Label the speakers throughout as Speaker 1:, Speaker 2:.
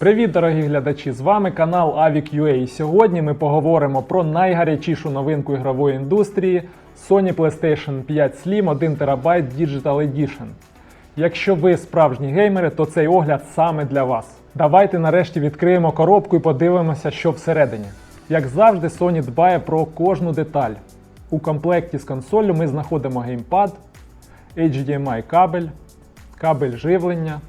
Speaker 1: Привіт, дорогі глядачі! З вами канал Avic.ua. І Сьогодні ми поговоримо про найгарячішу новинку ігрової індустрії Sony PlayStation 5 Slim 1 TB Digital Edition. Якщо ви справжні геймери, то цей огляд саме для вас. Давайте нарешті відкриємо коробку і подивимося, що всередині. Як завжди, Sony дбає про кожну деталь. У комплекті з консоллю ми знаходимо геймпад, HDMI кабель, кабель живлення,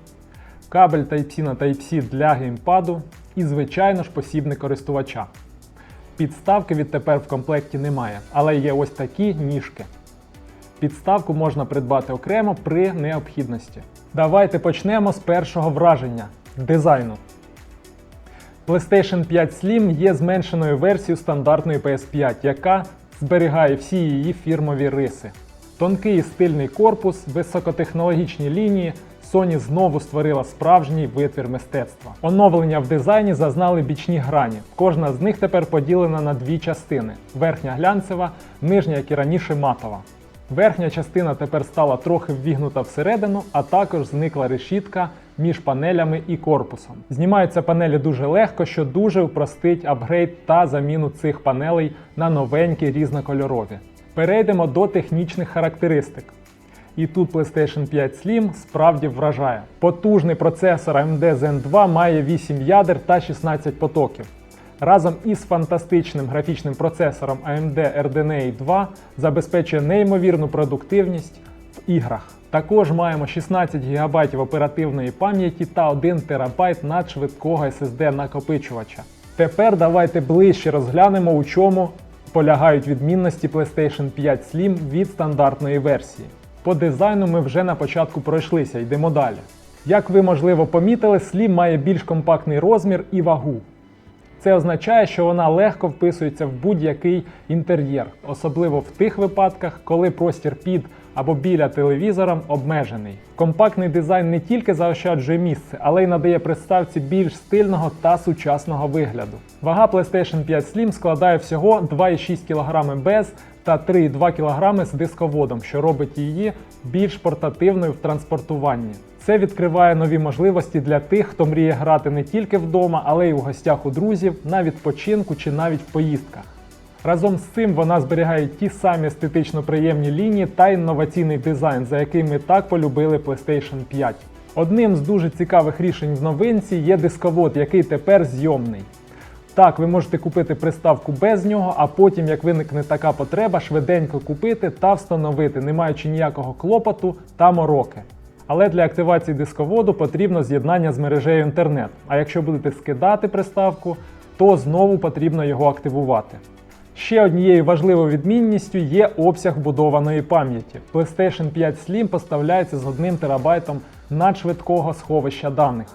Speaker 1: кабель Type-C на Type-C для геймпаду і, звичайно ж, посібник користувача. Підставки відтепер в комплекті немає, але є ось такі ніжки. Підставку можна придбати окремо при необхідності. Давайте почнемо з першого враження дизайну. PlayStation 5 Slim є зменшеною версією стандартної PS5, яка зберігає всі її фірмові риси. Тонкий і стильний корпус, високотехнологічні лінії. Sony знову створила справжній витвір мистецтва. Оновлення в дизайні зазнали бічні грані. Кожна з них тепер поділена на дві частини: верхня глянцева, нижня, як і раніше, матова. Верхня частина тепер стала трохи ввігнута всередину, а також зникла решітка між панелями і корпусом. Знімаються панелі дуже легко, що дуже упростить апгрейд та заміну цих панелей на новенькі різнокольорові. Перейдемо до технічних характеристик. І тут PlayStation 5 Slim справді вражає. Потужний процесор AMD Zen 2 має 8 ядер та 16 потоків. Разом із фантастичним графічним процесором AMD RDNA 2 забезпечує неймовірну продуктивність в іграх. Також маємо 16 ГБ оперативної пам'яті та 1 ТБ надшвидкого SSD накопичувача. Тепер давайте ближче розглянемо, у чому полягають відмінності PlayStation 5 Slim від стандартної версії. По дизайну ми вже на початку пройшлися, йдемо далі. Як ви можливо помітили, слім має більш компактний розмір і вагу. Це означає, що вона легко вписується в будь-який інтер'єр, особливо в тих випадках, коли простір під або біля телевізором обмежений. Компактний дизайн не тільки заощаджує місце, але й надає приставці більш стильного та сучасного вигляду. Вага PlayStation 5 Slim складає всього 2,6 кг без та 3,2 кг з дисководом, що робить її більш портативною в транспортуванні. Це відкриває нові можливості для тих, хто мріє грати не тільки вдома, але й у гостях у друзів, на відпочинку чи навіть в поїздках. Разом з цим вона зберігає ті самі естетично приємні лінії та інноваційний дизайн, за який ми так полюбили PlayStation 5. Одним з дуже цікавих рішень в новинці є дисковод, який тепер зйомний. Так, ви можете купити приставку без нього, а потім, як виникне така потреба, швиденько купити та встановити, не маючи ніякого клопоту та мороки. Але для активації дисководу потрібно з'єднання з мережею інтернет. А якщо будете скидати приставку, то знову потрібно його активувати. Ще однією важливою відмінністю є обсяг вбудованої пам'яті. PlayStation 5 Slim поставляється з 1 ТБ надшвидкого сховища даних.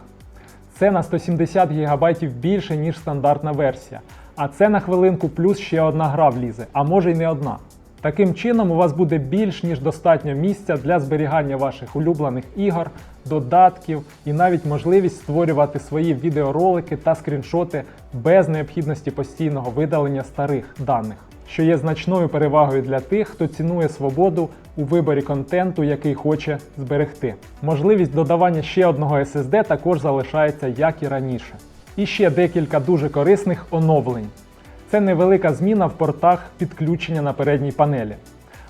Speaker 1: Це на 170 ГБ більше, ніж стандартна версія. А це на хвилинку плюс ще одна гра влізе, а може й не одна. Таким чином, у вас буде більш ніж достатньо місця для зберігання ваших улюблених ігор, додатків і навіть можливість створювати свої відеоролики та скріншоти без необхідності постійного видалення старих даних, що є значною перевагою для тих, хто цінує свободу у виборі контенту, який хоче зберегти. Можливість додавання ще одного SSD також залишається як і раніше. І ще декілька дуже корисних оновлень. Це невелика зміна в портах підключення на передній панелі.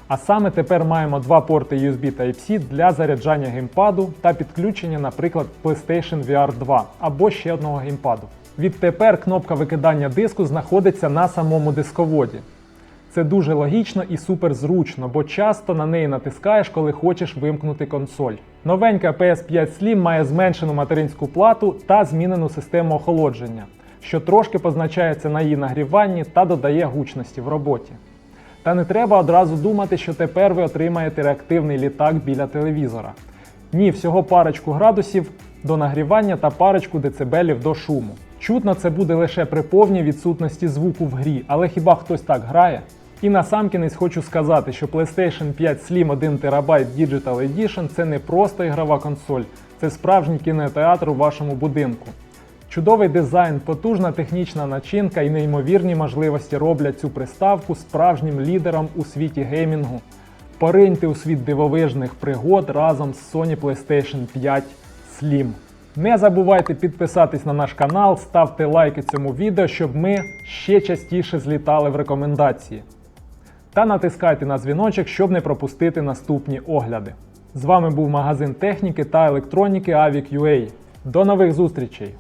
Speaker 1: А саме тепер маємо два порти USB Type-C для заряджання геймпаду та підключення, наприклад, PlayStation VR 2 або ще одного геймпаду. Відтепер кнопка викидання диску знаходиться на самому дисководі. Це дуже логічно і супер зручно, бо часто на неї натискаєш, коли хочеш вимкнути консоль. Новенька PS5 Slim має зменшену материнську плату та змінену систему охолодження, що трошки позначається на її нагріванні та додає гучності в роботі. Та не треба одразу думати, що тепер ви отримаєте реактивний літак біля телевізора. Ні, всього парочку градусів до нагрівання та парочку децибелів до шуму. Чутно це буде лише при повній відсутності звуку в грі, але хіба хтось так грає? І насамкінець хочу сказати, що PlayStation 5 Slim 1 TB Digital Edition це не просто ігрова консоль, це справжній кінотеатр у вашому будинку. Чудовий дизайн, потужна технічна начинка і неймовірні можливості роблять цю приставку справжнім лідером у світі геймінгу. Пориньте у світ дивовижних пригод разом з Sony PlayStation 5 Slim. Не забувайте підписатись на наш канал, ставте лайки цьому відео, щоб ми ще частіше злітали в рекомендації. Та натискайте на дзвіночок, щоб не пропустити наступні огляди. З вами був магазин техніки та електроніки Avic.ua. До нових зустрічей!